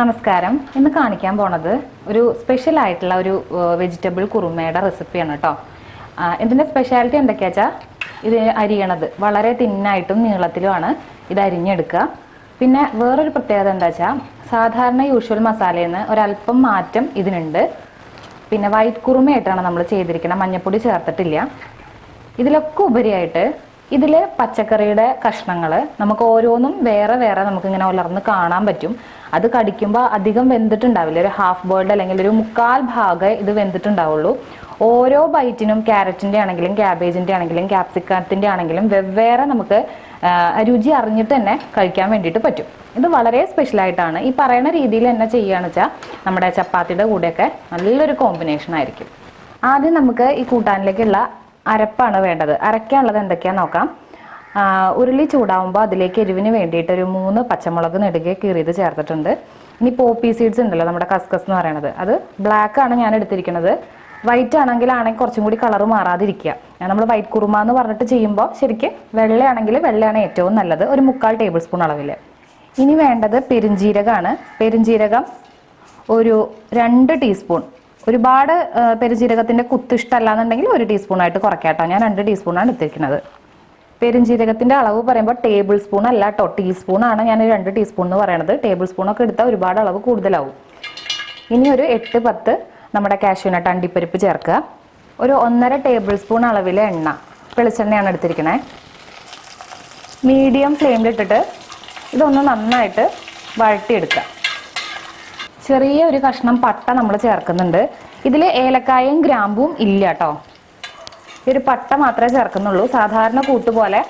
നമസ്കാരം. ഇന്ന് കാണിക്കാൻ പോണത് ഒരു സ്പെഷ്യൽ ആയിട്ടുള്ള ഒരു വെജിറ്റബിൾ കുറുമയുടെ റെസിപ്പിയാണ് കേട്ടോ ഇതിന്റെ സ്പെഷ്യാലിറ്റി എന്തൊക്കെയാ വെച്ചാൽ ഇത് അരിയണത്. വളരെ തിന്നായിട്ടും നീളത്തിലുമാണ് ഇത് അരിഞ്ഞെടുക്കുക. പിന്നെ വേറൊരു പ്രത്യേകത എന്താ വെച്ചാൽ സാധാരണ യൂഷ്വൽ മസാലയിൽ നിന്ന് ഒരല്പം മാറ്റം ഇതിനുണ്ട്. പിന്നെ വൈറ്റ് കുറുമയായിട്ടാണ് നമ്മൾ ചെയ്തിരിക്കുന്നത് മഞ്ഞപ്പൊടി ചേർത്തിട്ടില്ല. ഇതിലൊക്കെ ഉപരിയായിട്ട് ഇതിൽ പച്ചക്കറിയുടെ കഷ്ണങ്ങൾ നമുക്ക് ഓരോന്നും വേറെ വേറെ നമുക്ക് ഇങ്ങനെ ഉലർന്ന് കാണാൻ പറ്റും. അത് കടിക്കുമ്പോൾ അധികം വെന്തിട്ടുണ്ടാവില്ല. ഒരു ഹാഫ് ബോയിൽഡ് അല്ലെങ്കിൽ ഒരു മുക്കാൽ ഭാഗം ഇത് വെന്തിട്ടുണ്ടാവുള്ളൂ. ഓരോ ബൈറ്റിനും ക്യാരറ്റിന്റെ ആണെങ്കിലും ക്യാബേജിന്റെ ആണെങ്കിലും ക്യാപ്സിക്കത്തിന്റെ ആണെങ്കിലും വെവ്വേറെ നമുക്ക് രുചി അറിഞ്ഞിട്ട് തന്നെ കഴിക്കാൻ വേണ്ടിയിട്ട് പറ്റും. ഇത് വളരെ സ്പെഷ്യലായിട്ടാണ് ഈ പറയുന്ന രീതിയിൽ തന്നെ ചെയ്യുകയാണെന്ന് വെച്ചാൽ നമ്മുടെ ചപ്പാത്തിയുടെ കൂടെയൊക്കെ നല്ലൊരു കോമ്പിനേഷൻ ആയിരിക്കും. ആദ്യം നമുക്ക് ഈ കൂട്ടാനിലേക്കുള്ള അരപ്പാണ് വേണ്ടത്. അരയ്ക്കാനുള്ളത് എന്തൊക്കെയാ നോക്കാം. ഉരുളി ചൂടാവുമ്പോൾ അതിലേക്ക് എരിവിന് വേണ്ടിയിട്ട് ഒരു മൂന്ന് പച്ചമുളക് നെടുകെ കീറിയത് ചേർത്തിട്ടുണ്ട്. ഇനി പോപ്പി സീഡ്സ് ഉണ്ടല്ലോ നമ്മുടെ കസ്കസ് എന്ന് പറയുന്നത് അത് ബ്ലാക്ക് ആണ് ഞാൻ എടുത്തിരിക്കുന്നത് വൈറ്റ് ആണെങ്കിൽ കുറച്ചും കൂടി കളർ മാറാതിരിക്കുക. നമ്മൾ വൈറ്റ് കുറുമ എന്ന് പറഞ്ഞിട്ട് ചെയ്യുമ്പോൾ ശരിക്കും വെള്ളയാണെങ്കിൽ വെള്ളയാണ് ഏറ്റവും നല്ലത്. ഒരു മുക്കാൽ ടേബിൾ സ്പൂൺ അളവിൽ ഇനി വേണ്ടത് പെരുംജീരകമാണ് പെരുംജീരകം ഒരു രണ്ട് ടീസ്പൂൺ ഒരുപാട് ആ, പെരുംജീരകത്തിന്റെ കുത്ത് ഇഷ്ടമല്ലാന്നുണ്ടെങ്കിൽ ഒരു ടീസ്പൂണായിട്ട് കുറയ്ക്കാട്ടോ ഞാൻ രണ്ട് ടീസ്പൂണാണ് എടുത്തിരിക്കുന്നത്. പെരുംജീരകത്തിന്റെ അളവ് പറയുമ്പോൾ ടേബിൾ സ്പൂൺ അല്ല കേട്ടോ ടീസ്പൂൺ ആണ് ഞാൻ രണ്ട് ടീസ്പൂൺ എന്ന് പറയണത്. ടേബിൾ സ്പൂണൊക്കെ എടുത്താൽ ഒരുപാട് അളവ് കൂടുതലാവും. ഇനി ഒരു എട്ട് പത്ത് നമ്മുടെ കാഷ്യൂനട്ട് അണ്ടിപ്പരിപ്പ് ചേർക്കുക. ഒരു ഒന്നര ടേബിൾ സ്പൂൺ അളവിലെ എണ്ണ വെളിച്ചെണ്ണയാണ് എടുത്തിരിക്കുന്നത് മീഡിയം ഫ്ലെയിമിലിട്ടിട്ട് ഇതൊന്ന് നന്നായിട്ട് വഴട്ടിയെടുക്കുക ചെറിയ ഒരു കഷ്ണം പട്ട നമ്മൾ ചേർക്കുന്നുണ്ട്. ഇതിൽ ഏലക്കായയും ഗ്രാമ്പും ഇല്ല കേട്ടോ ഈ ഒരു പട്ട മാത്രമേ ചേർക്കുന്നുള്ളൂ. സാധാരണ കൂട്ടുപോലെ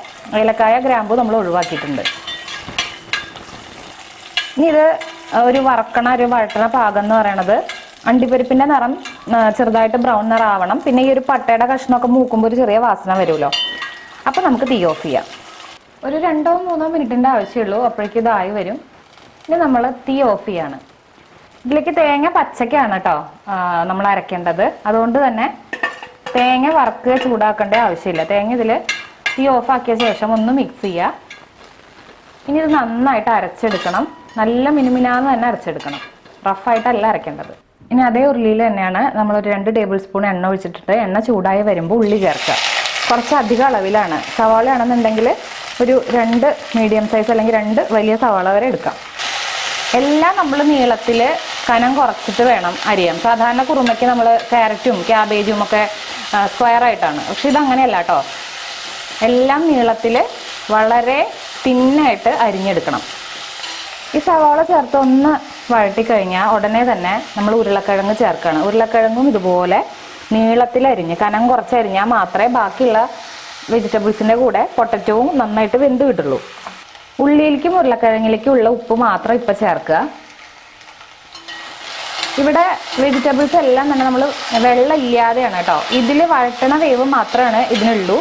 ഏലക്കായ ഗ്രാമ്പും നമ്മൾ ഒഴിവാക്കിയിട്ടുണ്ട്. ഇനി ഇത് ഒരു വറക്കണ ഒരു വഴട്ടണ പാകം എന്ന് പറയണത് അണ്ടിപ്പരിപ്പിന്റെ നിറം ചെറുതായിട്ട് ബ്രൗൺ നിറാവണം. പിന്നെ ഈ ഒരു പട്ടയുടെ കഷ്ണമൊക്കെ മൂക്കുമ്പോൾ ഒരു ചെറിയ വാസന വരുമല്ലോ. അപ്പം നമുക്ക് തീ ഓഫ് ചെയ്യാം. ഒരു രണ്ടോ മൂന്നോ മിനിറ്റിന്റെ ആവശ്യമുള്ളൂ. അപ്പോഴേക്കും ഇതായി വരും. ഇനി നമ്മൾ തീ ഓഫ് ചെയ്യാണ്. ഇതിലേക്ക് തേങ്ങ പച്ചക്കാണ് കേട്ടോ നമ്മൾ അരക്കേണ്ടത്. അതുകൊണ്ട് തന്നെ തേങ്ങ വറുക്കുക ചൂടാക്കേണ്ട ആവശ്യമില്ല. തേങ്ങ ഇതിൽ തീ ഓഫാക്കിയ ശേഷം ഒന്ന് മിക്സ് ചെയ്യുക ഇനി ഇത് നന്നായിട്ട് അരച്ചെടുക്കണം. നല്ല മിനുമിനാന്ന് തന്നെ അരച്ചെടുക്കണം. റഫായിട്ടല്ല അരക്കേണ്ടത്. ഇനി അതേ ഉരുളിയിൽ തന്നെയാണ് നമ്മളൊരു രണ്ട് ടേബിൾ സ്പൂൺ എണ്ണ ഒഴിച്ചിട്ടിട്ട് എണ്ണ ചൂടായി വരുമ്പോൾ ഉള്ളി ചേർക്കുക. കുറച്ച് അധികം അളവിലാണ്. സവാള ആണെന്നുണ്ടെങ്കിൽ ഒരു രണ്ട് മീഡിയം സൈസ് അല്ലെങ്കിൽ രണ്ട് വലിയ സവാള വരെ എടുക്കാം. എല്ലാം നമ്മൾ നീളത്തിൽ കനം കുറച്ചിട്ട് വേണം അരിയാൻ. സാധാരണ കുറുമയ്ക്ക് നമ്മൾ ക്യാരറ്റും ക്യാബേജും ഒക്കെ സ്ക്വയർ ആയിട്ടാണ്. പക്ഷെ ഇതങ്ങനെയല്ല കേട്ടോ എല്ലാം നീളത്തിൽ വളരെ തിന്നായിട്ട് അരിഞ്ഞെടുക്കണം. ഈ സവാള ചേർത്ത് ഒന്ന് വഴട്ടി കഴിഞ്ഞാൽ ഉടനെ തന്നെ നമ്മൾ ഉരുളക്കിഴങ്ങ് ചേർക്കണം. ഉരുളക്കിഴങ്ങും ഇതുപോലെ നീളത്തിൽ അരിഞ്ഞ് കനം കുറച്ച് അരിഞ്ഞാൽ മാത്രമേ ബാക്കിയുള്ള വെജിറ്റബിൾസിന്റെ കൂടെ പൊട്ടറ്റവും നന്നായിട്ട് വെന്ത് കിട്ടുള്ളൂ. ഉള്ളിയിലേക്കും ഉരുളക്കിഴങ്ങിലേക്കും ഉള്ള ഉപ്പ് മാത്രം ഇപ്പം ചേർക്കുക. ഇവിടെ വെജിറ്റബിൾസ് എല്ലാം തന്നെ നമ്മൾ വെള്ളം ഇല്ലാതെയാണ് കേട്ടോ. ഇതിൽ വഴറ്റണ വേവ് മാത്രമാണ് ഇതിനുള്ളൂ.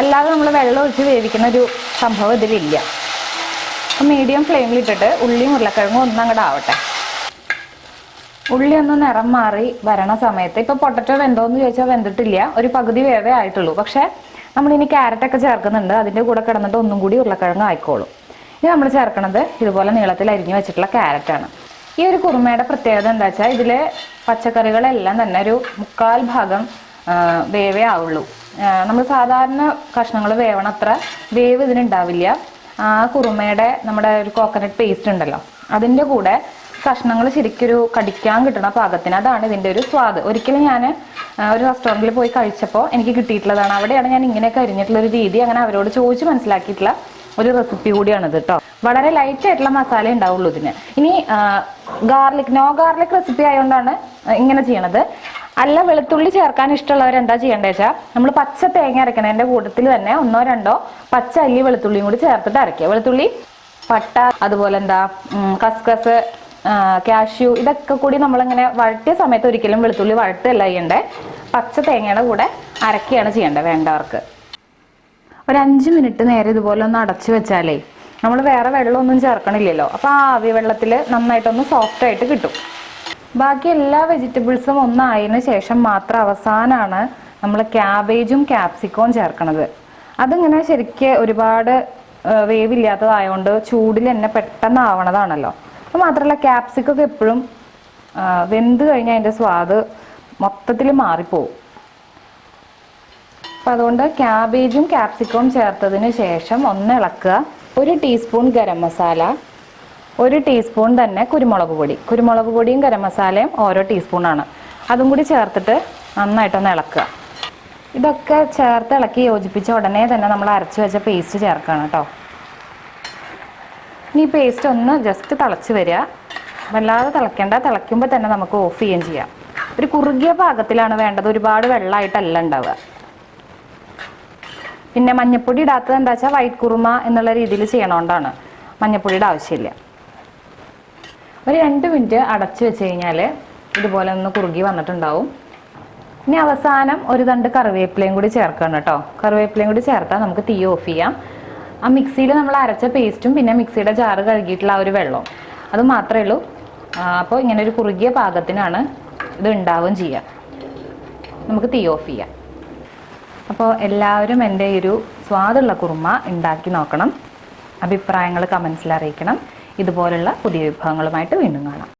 അല്ലാതെ നമ്മൾ വെള്ളം ഒഴിച്ച് വേവിക്കുന്ന ഒരു സംഭവം ഇതിലില്ല. മീഡിയം ഫ്ലെയിമിൽ ഇട്ടിട്ട് ഉള്ളിയും ഉരുളക്കിഴങ്ങും ഒന്നും അങ്ങോട്ട് ആവട്ടെ. ഉള്ളി ഒന്ന് നിറം മാറി വരണ സമയത്ത് ഇപ്പോൾ പൊട്ടറ്റോ വെന്തോന്ന് ചോദിച്ചാൽ വെന്തിട്ടില്ല. ഒരു പകുതി വേവേ ആയിട്ടുള്ളൂ. പക്ഷേ നമ്മളിനി ക്യാരറ്റൊക്കെ ചേർക്കുന്നുണ്ട്. അതിന്റെ കൂടെ കിടന്നിട്ട് ഒന്നും കൂടി ഉരുളക്കിഴങ്ങ് ആയിക്കോളും. ഇനി നമ്മൾ ചേർക്കുന്നത് ഇതുപോലെ നീളത്തിൽ അരിഞ്ഞു വെച്ചിട്ടുള്ള ക്യാരറ്റാണ്. ഈ ഒരു കുറുമയുടെ പ്രത്യേകത എന്താ വെച്ചാൽ ഇതിലെ പച്ചക്കറികളെല്ലാം തന്നെ ഒരു മുക്കാൽ ഭാഗം വേവേ ആവുള്ളൂ. നമ്മൾ സാധാരണ കഷ്ണങ്ങൾ വേവണത്ര വേവ് ഇതിനുണ്ടാവില്ല. ആ കുറുമയുടെ നമ്മുടെ ഒരു കോക്കനട്ട് പേസ്റ്റ് ഉണ്ടല്ലോ അതിന്റെ കൂടെ കഷ്ണങ്ങൾ ശരിക്കൊരു കടിക്കാൻ കിട്ടുന്ന പാകത്തിന് അതാണ് ഇതിന്റെ ഒരു സ്വാദ്. ഒരിക്കലും ഞാൻ ഒരു റെസ്റ്റോറന്റിൽ പോയി കഴിച്ചപ്പോൾ എനിക്ക് കിട്ടിയിട്ടുള്ളതാണ്. അവിടെയാണ് ഞാൻ ഇങ്ങനെയൊക്കെ അരിഞ്ഞിട്ടുള്ള ഒരു രീതി. അങ്ങനെ അവരോട് ചോദിച്ച് മനസ്സിലാക്കിയിട്ടുള്ള ഒരു റെസിപ്പി കൂടിയാണിത് കേട്ടോ വളരെ ലൈറ്റ് ആയിട്ടുള്ള മസാല ഉണ്ടാവുള്ളൂ ഇതിന്. ഇനി ഗാർലിക് നോ ഗാർലിക് റെസിപ്പി ആയതുകൊണ്ടാണ് ഇങ്ങനെ ചെയ്യണത്. അല്ല വെളുത്തുള്ളി ചേർക്കാൻ ഇഷ്ടമുള്ളവർ എന്താ ചെയ്യേണ്ടത് വെച്ചാൽ നമ്മൾ പച്ച തേങ്ങ അരക്കണതിന്റെ കൂട്ടത്തിൽ തന്നെ ഒന്നോ രണ്ടോ പച്ച അല്ലി വെളുത്തുള്ളിയും കൂടി ചേർത്തിട്ട് അരയ്ക്കുക. വെളുത്തുള്ളി പട്ട അതുപോലെ എന്താ കസ്കസ് കാഷ്യൂ ഇതൊക്കെ കൂടി നമ്മളിങ്ങനെ വഴട്ടിയ സമയത്ത് ഒരിക്കലും വെളുത്തുള്ളി വഴട്ടല്ല ചെയ്യേണ്ടത് പച്ച തേങ്ങയുടെ കൂടെ അരക്കുകയാണ് ചെയ്യേണ്ടത് വേണ്ടവർക്ക്. ഒരു അഞ്ച് മിനിറ്റ് നേരെ ഇതുപോലെ ഒന്ന് അടച്ചു വെച്ചാലേ നമ്മൾ വേറെ വെള്ളമൊന്നും ചേർക്കണില്ലല്ലോ. അപ്പോൾ ആ ആവി വെള്ളത്തിൽ നന്നായിട്ടൊന്ന് സോഫ്റ്റ് ആയിട്ട് കിട്ടും. ബാക്കി എല്ലാ വെജിറ്റബിൾസും ഒന്നായതിനു ശേഷം മാത്രം അവസാനമാണ് നമ്മൾ ക്യാബേജും ക്യാപ്സിക്കവും ചേർക്കണത്. അതിങ്ങനെ ശരിക്ക് ഒരുപാട് വേവില്ലാത്തതായതുകൊണ്ട് ചൂടിൽ തന്നെ പെട്ടെന്ന് ആവണതാണല്ലോ അത് മാത്രമല്ല ക്യാപ്സിക്കൊക്കെ എപ്പോഴും വെന്ത് കഴിഞ്ഞാൽ അതിന്റെ സ്വാദ് മൊത്തത്തിൽ മാറിപ്പോവും. അപ്പം അതുകൊണ്ട് ക്യാബേജും ക്യാപ്സിക്കവും ചേർത്തതിന് ശേഷം ഒന്ന് ഇളക്കുക. ഒരു ടീസ്പൂൺ ഗരം മസാല. ഒരു ടീസ്പൂൺ തന്നെ കുരുമുളക് പൊടി. കുരുമുളക് പൊടിയും ഗരം മസാലയും ഓരോ ടീസ്പൂണാണ്. അതും കൂടി ചേർത്തിട്ട് നന്നായിട്ടൊന്ന് ഇളക്കുക. ഇതൊക്കെ ചേർത്ത് ഇളക്കി യോജിപ്പിച്ച ഉടനെ തന്നെ നമ്മൾ അരച്ചു വെച്ച പേസ്റ്റ് ചേർക്കണം കേട്ടോ. ഇനി പേസ്റ്റ് ഒന്ന് ജസ്റ്റ് തിളച്ച് വരിക. വല്ലാതെ തിളയ്ക്കേണ്ട. തിളയ്ക്കുമ്പോൾ തന്നെ നമുക്ക് ഓഫ് ചെയ്യുകയും ചെയ്യാം. ഒരു കുറുകിയ പാകത്തിലാണ് വേണ്ടത്. ഒരുപാട് വെള്ളമായിട്ടല്ല ഉണ്ടാവുക. പിന്നെ മഞ്ഞപ്പൊടി ഇടാത്തത് എന്താ വെച്ചാൽ വൈറ്റ് കുറുമ എന്നുള്ള രീതിയിൽ ചെയ്യണോണ്ടാണ്. മഞ്ഞപ്പൊടിയുടെ ആവശ്യമില്ല. ഒരു രണ്ട് മിനിറ്റ് അടച്ചു വെച്ച് കഴിഞ്ഞാൽ ഇതുപോലെ ഒന്ന് കുറുകി വന്നിട്ടുണ്ടാവും. ഇനി അവസാനം ഒരു തണ്ട് കറിവേപ്പിലയും കൂടി ചേർക്കണം കേട്ടോ. കറിവേപ്പിലയും കൂടി ചേർത്താൽ നമുക്ക് തീ ഓഫ് ചെയ്യാം. ആ മിക്സിയിൽ നമ്മൾ അരച്ച പേസ്റ്റും പിന്നെ മിക്സിയുടെ ജാറ് കഴുകിയിട്ടുള്ള ആ ഒരു വെള്ളവും. അത് മാത്രമേ ഉള്ളൂ. അപ്പോൾ ഇങ്ങനെ ഒരു കുറുകിയ പാകത്തിനാണ് ഇത് ഉണ്ടാവുകയും ചെയ്യുക. നമുക്ക് തീ ഓഫ് ചെയ്യാം. അപ്പോൾ എല്ലാവരും എന്റെ ഒരു സ്വാദുള്ള കുറുമ ഉണ്ടാക്കി നോക്കണം. അഭിപ്രായങ്ങൾ കമൻസിൽ അറിയിക്കണം. ഇതുപോലുള്ള പുതിയ വിഭവങ്ങളുമായിട്ട് വീണ്ടും കാണാം.